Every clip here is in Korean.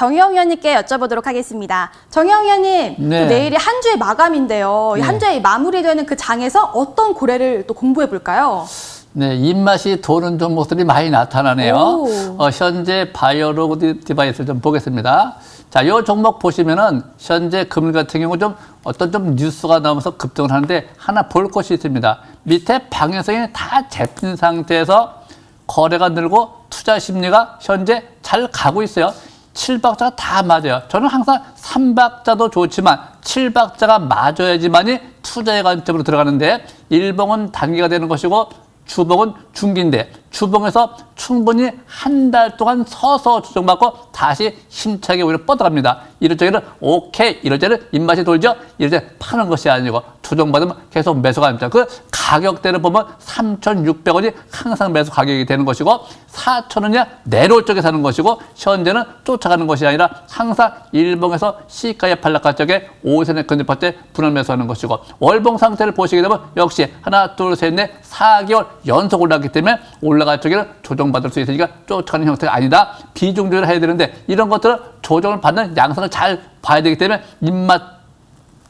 정혜영 의원님께 여쭤보도록 하겠습니다. 정혜영 의원님, 네. 또 내일이 한 주의 마감인데요. 이 네. 한 주의 마무리되는 그 장에서 어떤 고래를 또 공부해 볼까요? 네, 입맛이 도는 종목들이 많이 나타나네요. 오. 어, 현재 바이오로그 디바이스를 좀 보겠습니다. 자, 요 종목 보시면은 현재 금일 같은 경우 좀 어떤 좀 뉴스가 나오면서 급등을 하는데 하나 볼 것이 있습니다. 밑에 방향성이 다 잡힌 상태에서 거래가 늘고 투자 심리가 현재 잘 가고 있어요. 칠박자가 다 맞아요. 저는 항상 삼박자도 좋지만 칠박자가 맞아야지만이 투자의 관점으로 들어가는데 일봉은 단기가 되는 것이고 주봉은 중기인데 주봉에서 충분히 한 달 동안 서서 조정받고 다시 힘차게 오히려 뻗어갑니다. 이럴 적에는 오케이 이럴 때는 입맛이 돌죠. 이럴 때 파는 것이 아니고 조정받으면 계속 매수가 됩니다. 그 가격대를 보면 3,600원이 항상 매수 가격이 되는 것이고 4,000원이 내려올 쪽에 사는 것이고 현재는 쫓아가는 것이 아니라 항상 일봉에서 시가의 반락가 쪽에 5선에 근접할 때 분할 매수하는 것이고 월봉 상태를 보시게 되면 역시 하나 둘 셋 넷 4개월 연속 올랐기 때문에 올라갈 쪽에는 조정받을 수 있으니까 쫓아가는 형태가 아니다. 비중조를 해야 되는데 이런 것들은 조정을 받는 양상을 잘 봐야 되기 때문에 입맛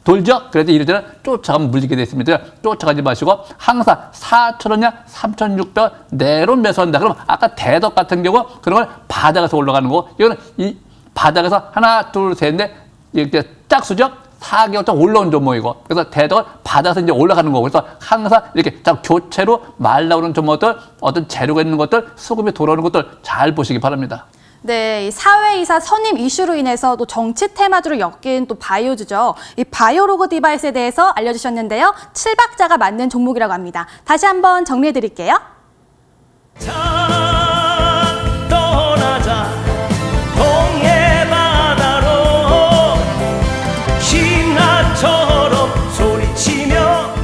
돌죠? 그래서 이럴 때는 쫓아가면 물리게 돼 있습니다. 쫓아가지 마시고 항상 4,000원이냐 3,600원 내로 매수한다. 그럼 아까 대덕 같은 경우 그런 걸 바닥에서 올라가는 거고 이거는 이 바닥에서 하나 둘셋넷 이렇게 짝수죠? 4개월 동안 올라온 종목이고 그래서 대덕은 바닥에서 이제 올라가는 거고 그래서 항상 이렇게 자 교체로 말 나오는 종목들 어떤 재료가 있는 것들 수급이 돌아오는 것들 잘 보시기 바랍니다. 네, 이 사회이사 선임 이슈로 인해서 또 정치 테마주로 엮인 또 바이오주죠. 이 바이오로그 디바이스에 대해서 알려주셨는데요. 칠박자가 맞는 종목이라고 합니다. 다시 한번 정리해 드릴게요. 자 떠나자 동해 바다로 신나처럼 소리치며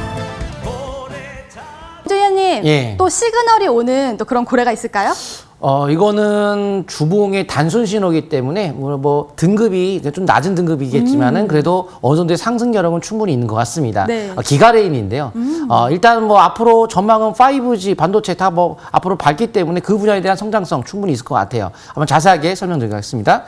보내자 주 의원님, 예. 또 시그널이 오는 또 그런 고래가 있을까요? 어, 이거는 주봉의 단순 신호기 때문에 뭐, 뭐 등급이 좀 낮은 등급이겠지만은 그래도 어느 정도의 상승 여력은 충분히 있는 것 같습니다. 네. 어, 기가레인인데요. 어, 일단 뭐 앞으로 전망은 5G 반도체 다 뭐 앞으로 밝기 때문에 그 분야에 대한 성장성 충분히 있을 것 같아요. 한번 자세하게 설명드리겠습니다.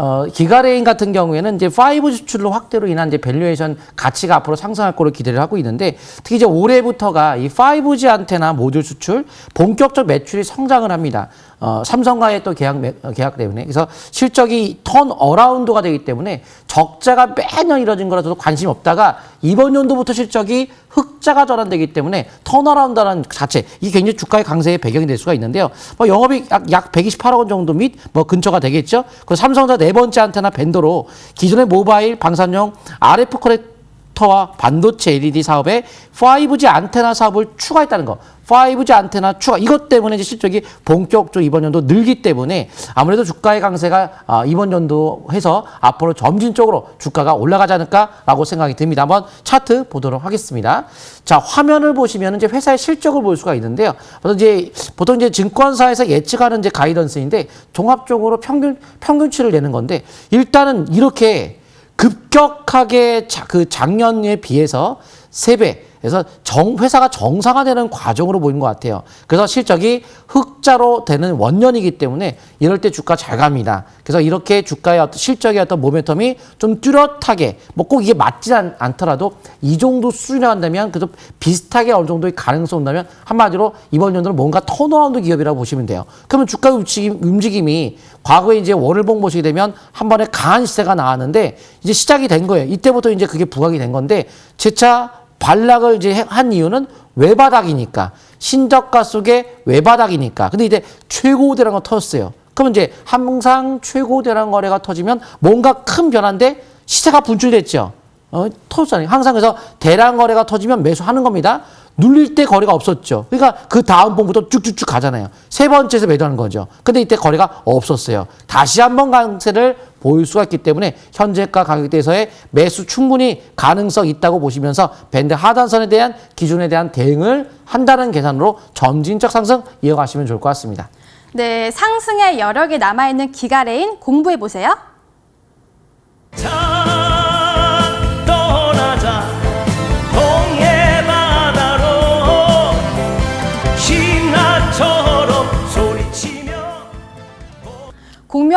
어, 기가레인 같은 경우에는 이제 5G 수출로 확대로 인한 이제 밸류에이션 가치가 앞으로 상승할 거로 기대를 하고 있는데 특히 이제 올해부터가 이 5G 안테나 모듈 수출 본격적 매출이 성장을 합니다. 어, 삼성과의 또 계약, 매- 어, 계약 때문에. 그래서 실적이 턴 어라운드가 되기 때문에 적자가 매년 이뤄진 거라도 관심이 없다가 이번 연도부터 실적이 흑자가 전환되기 때문에 턴어라운드라는 자체 이게 굉장히 주가의 강세의 배경이 될 수가 있는데요. 뭐 영업이 약, 약 128억 원 정도 및 뭐 근처가 되겠죠. 그리고 삼성자 네 번째 안테나 밴더로 기존의 모바일 방산용 RF 커넥터와 반도체 LED 사업에 5G 안테나 사업을 추가했다는 거. 5G 안테나 추가 이것 때문에 이제 실적이 본격적으로 이번 연도 늘기 때문에 아무래도 주가의 강세가 아, 이번 연도 해서 앞으로 점진적으로 주가가 올라가지 않을까라고 생각이 듭니다. 한번 차트 보도록 하겠습니다. 자 화면을 보시면 이제 회사의 실적을 볼 수가 있는데요. 보통 이제 보통 이제 증권사에서 예측하는 이제 가이던스인데 종합적으로 평균 평균치를 내는 건데 일단은 이렇게 급격하게 자, 그 작년에 비해서 세배 그래서 정, 회사가 정상화되는 과정으로 보이는 것 같아요. 그래서 실적이 흑자로 되는 원년이기 때문에 이럴 때 주가 잘 갑니다. 그래서 이렇게 주가의 어떤 실적의 어떤 모멘텀이 좀 뚜렷하게, 뭐 꼭 이게 맞지 않, 않더라도 이 정도 수준이 한다면 그래도 비슷하게 어느 정도의 가능성이 온다면 한마디로 이번 연도는 뭔가 턴어라운드 기업이라고 보시면 돼요. 그러면 주가 움직임, 움직임이 과거에 이제 월봉 보시게 되면 한 번에 강한 시세가 나왔는데 이제 시작이 된 거예요. 이때부터 이제 그게 부각이 된 건데 재차 반락을 이제 해- 한 이유는 외바닥이니까 신저가 속에 외바닥이니까 근데 이제 최고대라는 거 터졌어요. 그러면 이제 항상 최고대라는 거래가 터지면 뭔가 큰 변화인데 시세가 분출됐죠. 어, 터졌잖아요. 항상 그래서 대량 거래가 터지면 매수하는 겁니다. 눌릴 때 거래가 없었죠. 그러니까 그 다음 번부터 쭉쭉쭉 가잖아요. 세 번째에서 매도하는 거죠. 근데 이때 거래가 없었어요. 다시 한번 강세를 보일 수가 있기 때문에 현재가 가격대에서의 매수 충분히 가능성 있다고 보시면서 밴드 하단선에 대한 기준에 대한 대응을 한다는 계산으로 점진적 상승 이어가시면 좋을 것 같습니다. 네, 상승의 여력이 남아있는 기가레인 공부해 보세요.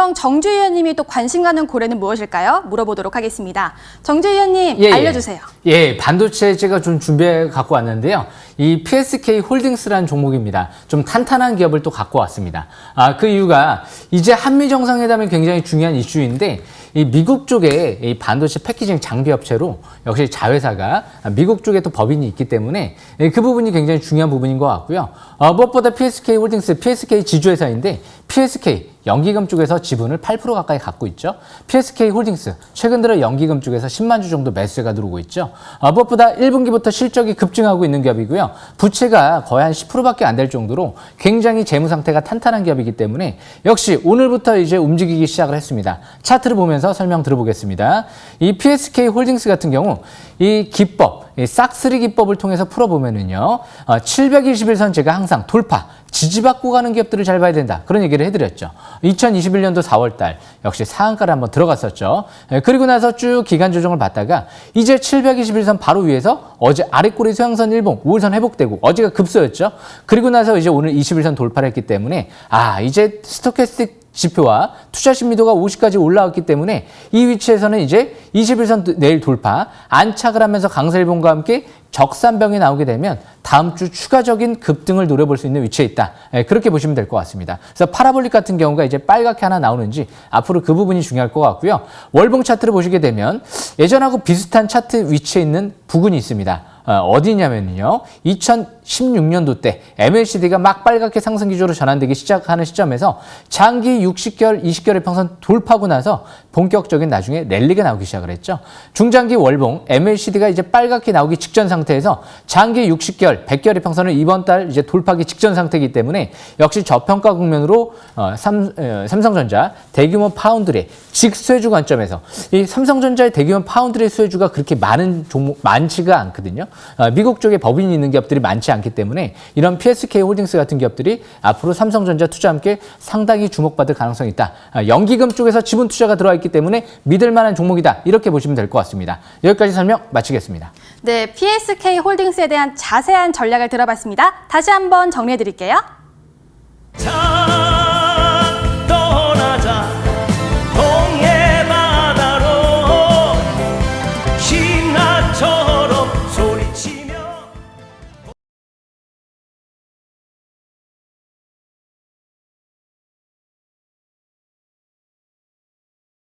유 분명 정주 의원님이 또 관심 가는 고래는 무엇일까요? 물어보도록 하겠습니다. 정주 의원님 예, 예. 알려주세요. 예, 반도체 제가 좀 준비해 갖고 왔는데요. 이 PSK 홀딩스라는 종목입니다. 좀 탄탄한 기업을 또 갖고 왔습니다. 아, 그 이유가 이제 한미 정상회담이 굉장히 중요한 이슈인데 이 미국 쪽에 이 반도체 패키징 장비 업체로 역시 자회사가 미국 쪽에 또 법인이 있기 때문에 예, 그 부분이 굉장히 중요한 부분인 것 같고요. 어, 무엇보다 PSK 홀딩스, PSK 지주회사인데 PSK 연기금 쪽에서 지분을 8% 가까이 갖고 있죠. PSK 홀딩스 최근 들어 연기금 쪽에서 10만 주 정도 매수가 들어오고 있죠. 어, 무엇보다 1분기부터 실적이 급증하고 있는 기업이고요. 부채가 거의 한 10%밖에 안 될 정도로 굉장히 재무 상태가 탄탄한 기업이기 때문에 역시 오늘부터 이제 움직이기 시작을 했습니다. 차트를 보면서 설명 들어보겠습니다. 이 PSK 홀딩스 같은 경우 이 기법, 이 싹쓰리 기법을 통해서 풀어보면은요, 어, 721선 제가 항상 돌파, 지지받고 가는 기업들을 잘 봐야 된다. 그런 얘기를 해드렸죠. 2021년도 4월 달 역시 상한가를 한번 들어갔었죠. 예, 그리고 나서 쭉 기간 조정을 받다가 이제 721선 바로 위에서 어제 아래꼬리 소양선 일봉 5일선 회복되고 어제가 급소였죠. 그리고 나서 이제 오늘 21선 돌파를 했기 때문에 아 이제 스토캐스틱 지표와 투자 신미도가 50까지 올라왔기 때문에 이 위치에서는 이제 21선 내일 돌파, 안착을 하면서 강세일봉과 함께 적산병이 나오게 되면 다음 주 추가적인 급등을 노려볼 수 있는 위치에 있다. 예, 그렇게 보시면 될 것 같습니다. 그래서 파라볼릭 같은 경우가 이제 빨갛게 하나 나오는지 앞으로 그 부분이 중요할 것 같고요. 월봉 차트를 보시게 되면 예전하고 비슷한 차트 위치에 있는 부근이 있습니다. 어, 어디냐면요. 2016년도 때 MLCD가 막 빨갛게 상승 기조로 전환되기 시작하는 시점에서 장기 60개월, 20개월의 평선 돌파하고 나서 본격적인 나중에 랠리가 나오기 시작을 했죠. 중장기 월봉 MLCD가 이제 빨갛게 나오기 직전 상태에서 장기 60개월, 100개월의 평선을 이번 달 이제 돌파하기 직전 상태이기 때문에 역시 저평가 국면으로 어, 삼, 어, 삼성전자 대규모 파운드의 직수혜주 관점에서 이 삼성전자의 대규모 파운드의 수혜주가 그렇게 많은 종목 많지가 않거든요. 어, 미국 쪽에 법인이 있는 기업들이 많지 않기 때문에 이런 PSK 홀딩스 같은 기업들이 앞으로 삼성전자 투자와 함께 상당히 주목받을 가능성이 있다. 아, 연기금 쪽에서 지분 투자가 들어와 있기 때문에 믿을 만한 종목이다. 이렇게 보시면 될 것 같습니다. 여기까지 설명 마치겠습니다. 네, PSK 홀딩스에 대한 자세한 전략을 들어봤습니다. 다시 한번 정리해 드릴게요. 자